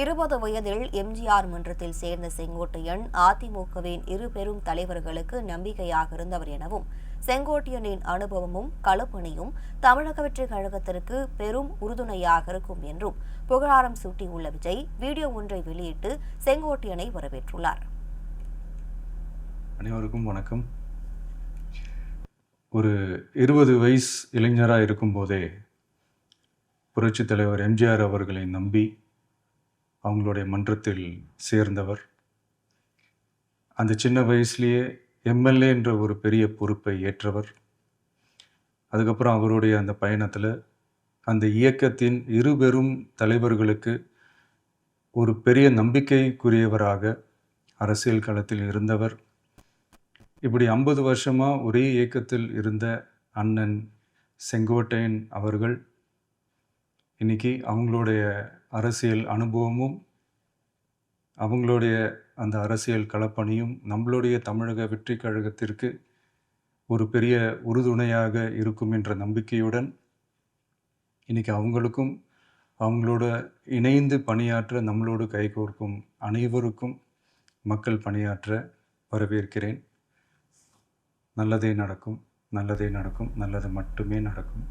இருபது வயதில் எம்ஜிஆர் மன்றத்தில் சேர்ந்த செங்கோட்டையன் அதிமுகவின் இரு பெரும் தலைவர்களுக்கு நம்பிக்கையாக இருந்தவர் எனவும் செங்கோட்டையனின் அனுபவமும் களப்பணியும் தமிழக வெற்றி கழகத்திற்கு பெரும் உறுதுணையாக இருக்கும் என்றும் புகழாரம் சூட்டியுள்ள விஜய் வீடியோ ஒன்றை வெளியிட்டு செங்கோட்டையனை வரவேற்றுள்ளார். அனைவருக்கும் வணக்கம். ஒரு இருபது வயசு இளைஞராக இருக்கும்போதே புரட்சித் தலைவர் எம்ஜிஆர் அவர்களை நம்பி அவங்களுடைய மன்றத்தில் சேர்ந்தவர். அந்த சின்ன வயசுலேயே எம்எல்ஏ என்ற ஒரு பெரிய பொறுப்பை ஏற்றவர். அதுக்கப்புறம் அவருடைய அந்த பயணத்தில் அந்த இயக்கத்தின் இருபெரும் தலைவர்களுக்கு ஒரு பெரிய நம்பிக்கைக்குரியவராக அரசியல் களத்தில் இருந்தவர். இப்படி ஐம்பது வருஷமாக ஒரே இயக்கத்தில் இருந்த அண்ணன் செங்கோட்டையன் அவர்கள் இன்னைக்கு அவங்களுடைய அரசியல் அனுபவமும் அவங்களுடைய அந்த அரசியல் களப்பணியும் நம்மளுடைய தமிழக வெற்றி கழகத்திற்கு ஒரு பெரிய உறுதுணையாக இருக்கும் என்ற நம்பிக்கையுடன் இன்றைக்கி அவங்களுக்கும் அவங்களோட இணைந்து பணியாற்ற நம்மளோடு கைகோர்க்கும் அனைவருக்கும் மக்கள் பணியாற்ற வரவேற்கிறேன். நல்லதே நடக்கும் நல்லதே நடக்கும் நல்லது மட்டுமே நடக்கும்.